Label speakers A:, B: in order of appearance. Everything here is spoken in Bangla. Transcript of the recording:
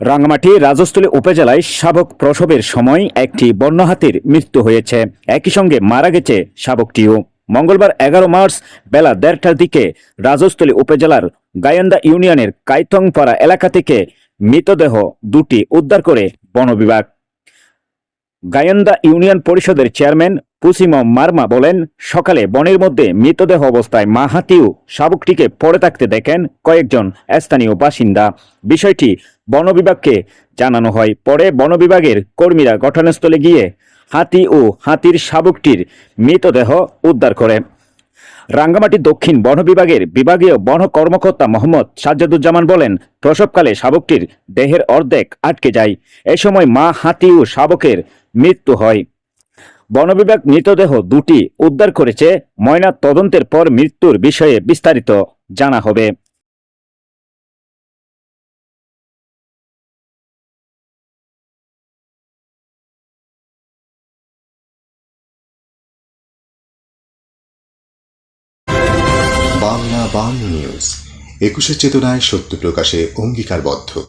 A: রাঙ্গামাটি রাজস্থলী উপজেলায় শাবক প্রসবের সময় একটি বন্যহাতির মৃত্যু হয়েছে। একই সঙ্গে মারা গেছে শাবকটিও। মঙ্গলবার এগারো মার্চ বেলা দেড়টার দিকে রাজস্থলী উপজেলার গায়ন্দা ইউনিয়নের কাইথংপাড়া এলাকা থেকে মৃতদেহ দুটি উদ্ধার করে বন বিভাগ। গায়ন্দা ইউনিয়ন পরিষদের চেয়ারম্যান পুসিম মার্মা বলেন, সকালে বনের মধ্যে মৃতদেহ অবস্থায় মা হাতিও শাবকটিকে পড়ে থাকতে দেখেন কয়েকজন স্থানীয় বাসিন্দা। বিষয়টি বন বিভাগকে জানানো হয়। পরে বন বিভাগের কর্মীরা ঘটনাস্থলে গিয়ে হাতি ও হাতির শাবকটির মৃতদেহ উদ্ধার করে। রাঙ্গামাটি দক্ষিণ বন বিভাগের বিভাগীয় বন কর্মকর্তা মোহাম্মদ সাজ্জাদুজ্জামান বলেন, প্রসবকালে শাবকটির দেহের অর্ধেক আটকে যায়। এ সময় মা, হাতি ও শাবকের মৃত্যু হয়। বন বিভাগ মৃতদেহ দুটি উদ্ধার করেছে। ময়না তদন্তের পর মৃত্যুর বিষয়ে বিস্তারিত জানা হবে।
B: বাংলা বাংলা নিউজ। একুশের চেতনায় সত্য প্রকাশে অঙ্গীকারবদ্ধ।